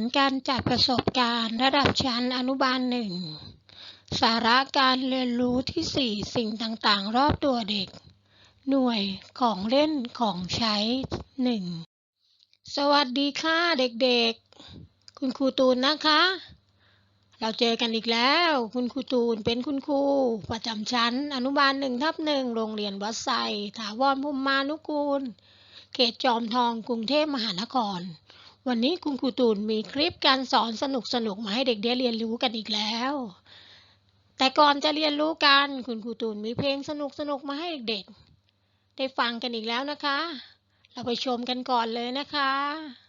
นการจัดประสบการณ์ระดับชั้นอนุบาลหนึ่งสาระการเรียนรู้ที่ 4 สิ่งต่างๆ รอบตัวเด็ก หน่วยของเล่นของใช้ 1 สวัสดีค่ะเด็กๆ คุณครูตูนนะคะ เราเจอกันอีกแล้ว คุณครูตูนเป็นคุณครูประจำชั้น อนุบาลหนึ่งทับหนึ่งโรงเรียนวัดไซถาวรภูมิมานุกูล เขตจอมทองกรุงเทพมหานคร วันนี้คุณครูตูนมีคลิปการสอนสนุกสนุกมาให้เด็กได้เรียนรู้กันอีกแล้ว แต่ก่อนจะเรียนรู้กัน คุณครูตูนมีเพลงสนุกสนุกมาให้เด็กๆได้ฟังกันอีกแล้วนะคะ เราไปชมกันก่อนเลยนะคะ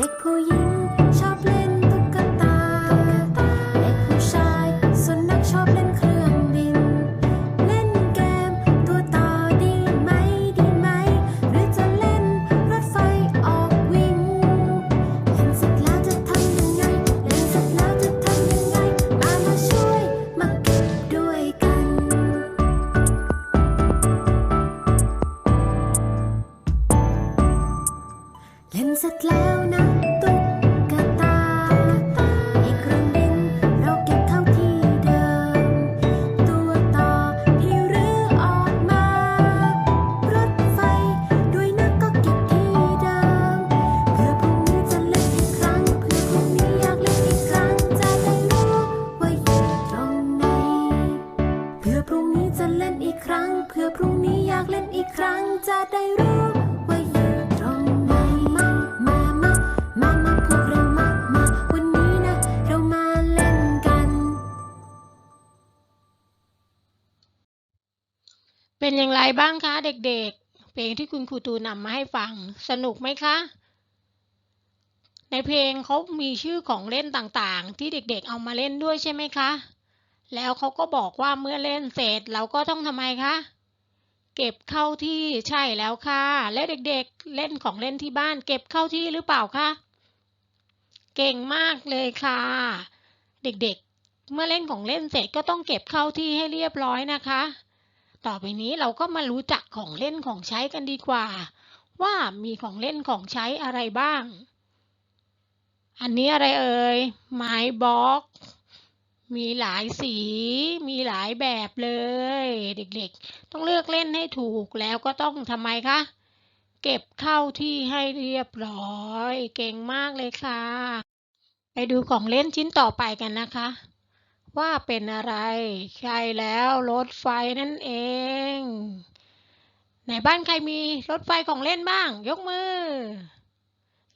เด็ก เป็นอย่างไรบ้างคะเด็กๆ เพลงที่คุณครูตูนนำมาให้ฟังสนุกไหมคะ ในเพลงเขามีชื่อของเล่นต่างๆ ที่เด็กๆเอามาเล่นด้วยใช่ไหมคะ แล้วเขาก็บอกว่าเมื่อเล่นเสร็จเราก็ต้องทำไมคะ เก็บเข้าที่ใช่แล้วค่ะ และเด็กๆ เล่นของเล่นที่บ้าน เก็บเข้าที่หรือเปล่าคะเก่งมากเลยค่ะ เด็กๆ เมื่อเล่นของเล่นเสร็จก็ต้องเก็บเข้าที่ให้เรียบร้อยนะคะ ต่อไปนี้เราก็มารู้จักของเล่นของใช้กันดีกว่า ว่ามีของเล่นของใช้อะไรบ้าง อันนี้อะไรเอ่ยไม้บล็อก มีหลายสี มีหลายแบบเลย เด็กๆ ต้องเลือกเล่นให้ถูกแล้วก็ต้องทำไมคะเก็บเข้าที่ให้เรียบร้อย เก่งมากเลยค่ะ ไปดูของเล่นชิ้นต่อไปกันนะคะ ว่าเป็นอะไร ใช่แล้วรถไฟนั่นเองไหนบ้านใครมีรถไฟของเล่นบ้าง ยกมือ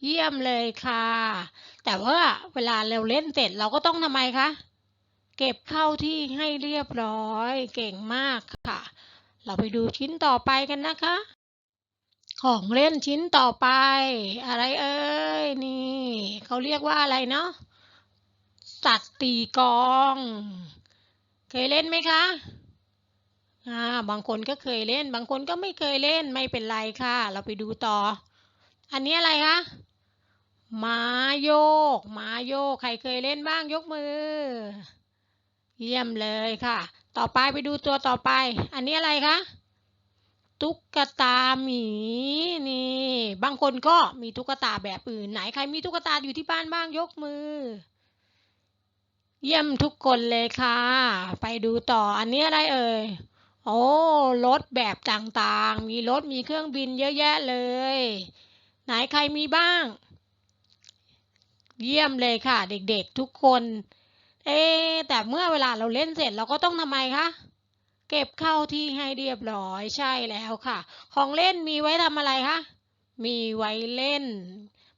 เยี่ยมเลยค่ะ แต่ว่าเวลาเราเล่นเสร็จเราก็ต้องทำไมคะ เก็บเข้าที่ให้เรียบร้อย เก่งมากค่ะ เราไปดูชิ้นต่อไปกันนะคะ ของเล่นชิ้นต่อไป อะไรเอ่ยนี่ เขาเรียกว่าอะไรเนาะ สัตว์ตีกอง เคยเล่นไหมคะอ่าบางคนก็เคยเล่น บางคนก็ไม่เคยเล่นไม่เป็นไรค่ะ เราไปดูต่อ อันนี้อะไรคะม้าโยกม้าโยก ใครเคยเล่นบ้างยกมือ เยี่ยมเลยค่ะ ต่อไปไปดูตัวต่อไป อันนี้อะไรคะตุ๊กตาหมีนี่ บางคนก็มีตุ๊กตาแบบอื่นไหนใครมีตุ๊กตาอยู่ที่บ้านบ้างยกมือ เยี่ยมทุกคนเลยค่ะ ไปดูต่ออันนี้อะไรเอ่ย โอ้รถแบบต่างๆ มีรถมีเครื่องบินเยอะแยะเลย ไหนใครมีบ้าง เยี่ยมเลยค่ะ เด็กๆทุกคน เอ๊แต่เมื่อเวลาเราเล่นเสร็จเราก็ต้องทำไมคะเก็บเข้าที่ให้เรียบร้อยใช่แล้วค่ะ ของเล่นมีไว้ทำอะไรคะมีไว้เล่น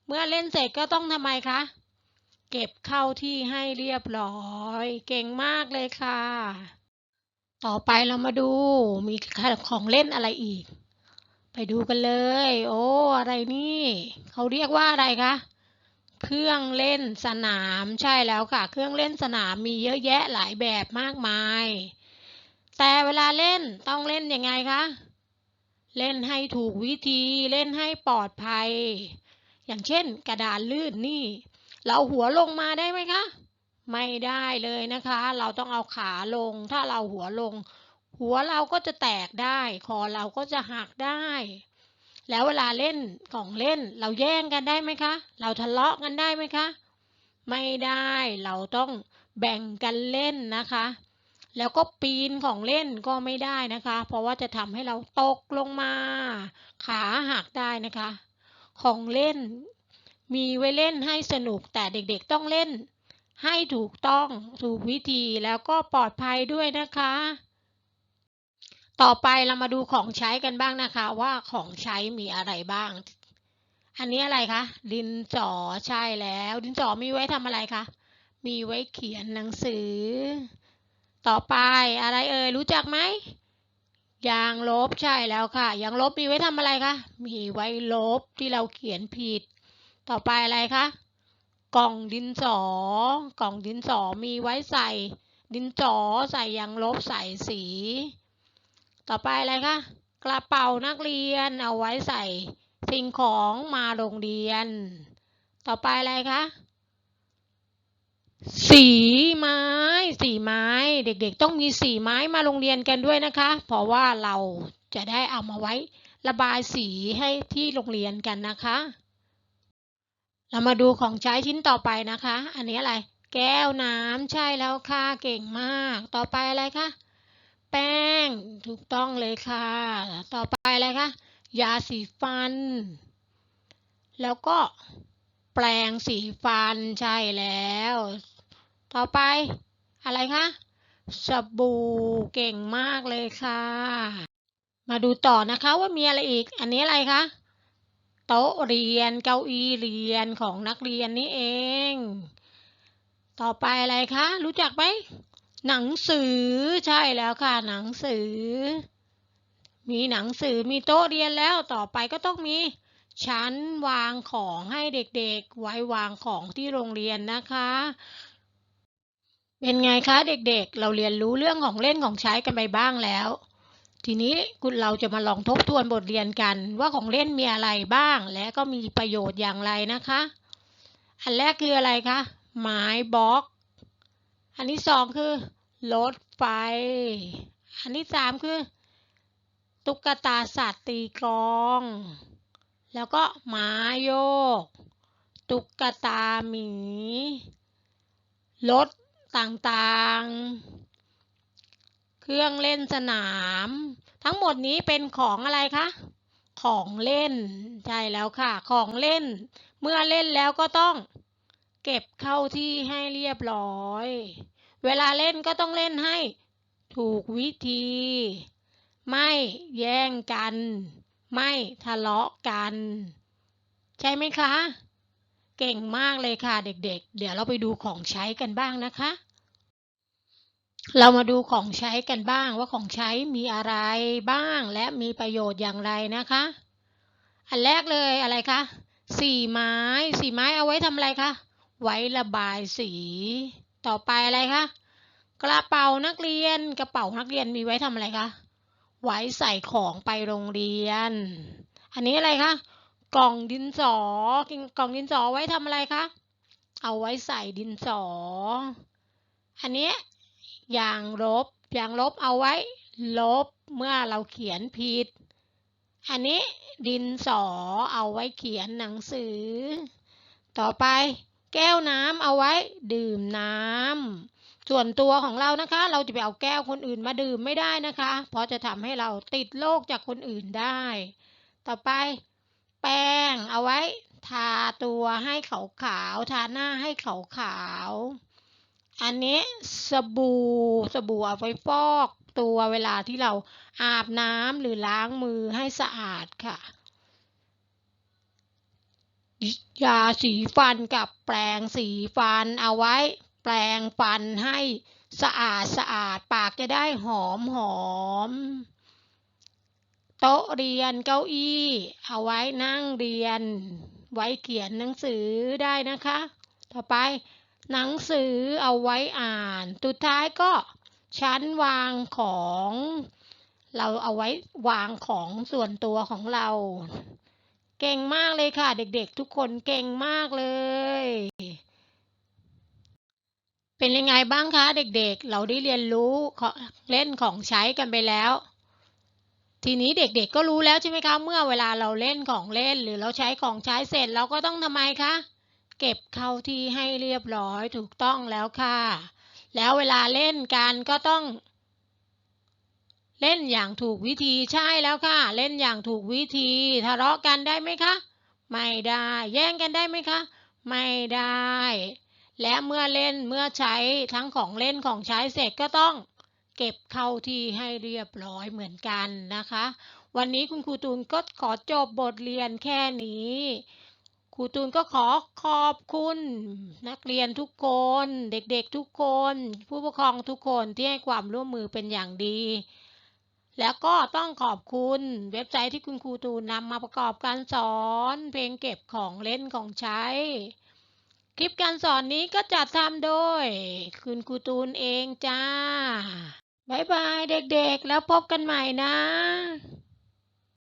เมื่อเล่นเสร็จก็ต้องทำไมคะ เก็บเข้าที่ให้เรียบร้อย เก่งมากเลยค่ะ ต่อไปเรามาดูมีของเล่นอะไรอีก ไปดูกันเลย โอ้อะไรนี่เขาเรียกว่าอะไรคะเครื่องเล่นสนามใช่แล้วค่ะ เครื่องเล่นสนามมีเยอะแยะหลายแบบมากมาย แต่เวลาเล่นต้องเล่นยังไงคะเล่นให้ถูกวิธีเล่นให้ปลอดภัย อย่างเช่น กระดานลื่นนี่ เราหัวลงมาได้ไหมคะ ไม่ได้เลยนะคะ เราต้องเอาขาลง ถ้าเราหัวลง หัวเราก็จะแตกได้ คอเราก็จะหักได้ แล้วเวลาเล่นของเล่น เราแย่งกันได้ไหมคะ เราทะเลาะกันได้ไหมคะ ไม่ได้ เราต้องแบ่งกันเล่นนะคะ แล้วก็ปีนของเล่นก็ไม่ได้นะคะ เพราะว่าจะทำให้เราตกลงมา ขาหักได้นะคะ ของเล่น มีไว้เล่นให้สนุกแต่เด็กๆต้องเล่น ให้ถูกต้องถูกวิธีแล้วก็ปลอดภัยด้วยนะคะ ต่อไปเรามาดูของใช้กันบ้างนะคะ ว่าของใช้มีอะไรบ้าง อันนี้อะไรคะ ดินสอใช่แล้ว ดินสอมีไว้ทำอะไรคะ มีไว้เขียนหนังสือ ต่อไปอะไรเอ่ยรู้จักไหมยางลบใช่แล้วค่ะ ยางลบมีไว้ทำอะไรคะ มีไว้ลบที่เราเขียนผิด ต่อไปอะไรคะ กล่องดินสอ กล่องดินสอมีไว้ใส่ ดินสอใส่ยางลบใส่สี ต่อไปอะไรคะ กระเป๋านักเรียนเอาไว้ใส่สิ่งของมาโรงเรียน ต่อไปอะไรคะ สีไม้ สีไม้ เด็กๆ ต้องมีสีไม้มาโรงเรียนกันด้วยนะคะ เพราะว่าเราจะได้เอามาไว้ระบายสีให้ที่โรงเรียนกันนะคะ เรามาดูของใช้ชิ้นต่อไปนะคะ อันนี้อะไร แก้วน้ำใช่แล้วค่ะ เก่งมาก ต่อไปอะไรคะ แป้ง ถูกต้องเลยค่ะ ต่อไปอะไรคะ ยาสีฟัน แล้วก็แปรงสีฟันใช่แล้ว ต่อไปอะไรคะ สบู่ เก่งมากเลยค่ะ มาดูต่อนะคะว่ามีอะไรอีก อันนี้อะไรคะ โต๊ะเรียนเก้าอี้เรียนของนักเรียนนี่เอง ต่อไปอะไรคะ รู้จักไหมหนังสือใช่แล้วค่ะ หนังสือ มีหนังสือมีโต๊ะเรียนแล้วต่อไปก็ต้องมีชั้นวางของให้เด็กๆ ไว้วางของที่โรงเรียนนะคะ เป็นไงคะเด็กๆ เราเรียนรู้เรื่องของเล่นของใช้กันไปบ้างแล้ว ทีนี้คุณเราจะมาลองทบทวนบทเรียนกัน ว่าของเล่นมีอะไรบ้าง และก็มีประโยชน์อย่างไรนะคะ อันแรกคืออะไรคะไม้บล็อก อันที่สองคือรถไฟ อันที่สามคือ ตุ๊กตาสัตว์ตีกลอง แล้วก็หมาโยก ตุ๊กตาหมีรถต่างๆ เครื่องเล่นสนาม ทั้งหมดนี้เป็นของอะไรคะ ของเล่น ใช่แล้วค่ะ ของเล่น เมื่อเล่นแล้วก็ต้องเก็บเข้าที่ให้เรียบร้อย เวลาเล่นก็ต้องเล่นให้ถูกวิธี ไม่แย่งกัน ไม่ทะเลาะกัน ใช่ไหมคะ เก่งมากเลยค่ะเด็กๆ เดี๋ยวเราไปดูของใช้กันบ้างนะคะ เรามาดูของใช้กันบ้างว่าของใช้มีอะไรบ้างและมีประโยชน์อย่างไรนะคะ อันแรกเลยอะไรคะสีไม้สีไม้เอาไว้ทำอะไรคะไว้ระบายสี ต่อไปอะไรคะกระเป๋านักเรียนกระเป๋านักเรียนมีไว้ทำอะไรคะไว้ใส่ของไปโรงเรียน อันนี้อะไรคะกล่องดินสอกล่องดินสอไว้ทำอะไรคะเอาไว้ใส่ดินสอ อันนี้ ยยางลบยางลบเอาไว้ ลบเมื่อเราเขียนผิด อันนี้ดินสอเอาไว้เขียนหนังสือ ต่อไปแก้วน้ำเอาไว้ดื่มน้ำส่วนตัวของเรานะคะ เราจะไปเอาแก้วคนอื่นมาดื่มไม่ได้นะคะ เพราะจะทำให้เราติดโรคจากคนอื่นได้ ต่อไป แป้งเอาไว้ ทาตัวให้ขาวๆทาหน้าให้ขาวๆ อันนี้สบู่สบู่เอาไว้ฟอกตัวเวลาที่เราอาบน้ำหรือล้างมือให้สะอาดค่ะ ยาสีฟันกับแปรงสีฟันเอาไว้ แปรงฟันให้สะอาดสะอาดปากจะได้หอมหอมโต๊ะเรียนเก้าอี้ เอาไว้นั่งเรียน ไว้เขียนหนังสือได้นะคะ ต่อไป หนังสือเอาไว้อ่าน สุดท้ายก็ชั้นวางของ เราเอาไว้วางของส่วนตัวของเรา เก่งมากเลยค่ะ เด็กๆ ทุกคนเก่งมากเลย เป็นยังไงบ้างคะเด็กๆ เราได้เรียนรู้เล่นของใช้กันไปแล้วทีนี้เด็กๆก็รู้แล้วใช่ไหมคะ เมื่อเวลาเราเล่นของเล่น หรือเราใช้ของใช้เสร็จเราก็ต้องทำไมคะ เก็บเข้าที่ให้เรียบร้อยถูกต้องแล้วค่ะ แล้วเวลาเล่นกันก็ต้อง เล่นอย่างถูกวิธีใช่แล้วค่ะ เล่นอย่างถูกวิธีทะเลาะกันได้ไหมคะ ไม่ได้ แย่งกันได้ไหมคะ ไม่ได้ และเมื่อเล่นเมื่อใช้ทั้งของเล่นของใช้เสร็จก็ต้องเก็บเข้าที่ให้เรียบร้อยเหมือนกันนะคะ วันนี้คุณครูตูนก็ขอจบบทเรียนแค่นี้ ครูตูนก็ขอขอบคุณ นักเรียนทุกคน เด็กๆทุกคน ผู้ปกครองทุกคนที่ให้ความร่วมมือเป็นอย่างดี แล้วก็ต้องขอบคุณเว็บไซต์ที่คุณครูตูนนำมาประกอบการสอน เพลงเก็บของเล่นของใช้ คลิปการสอนนี้ก็จัดทำโดย คุณครูตูนเองจ้า บ๊ายบายเด็กๆ แล้วพบกันใหม่นะ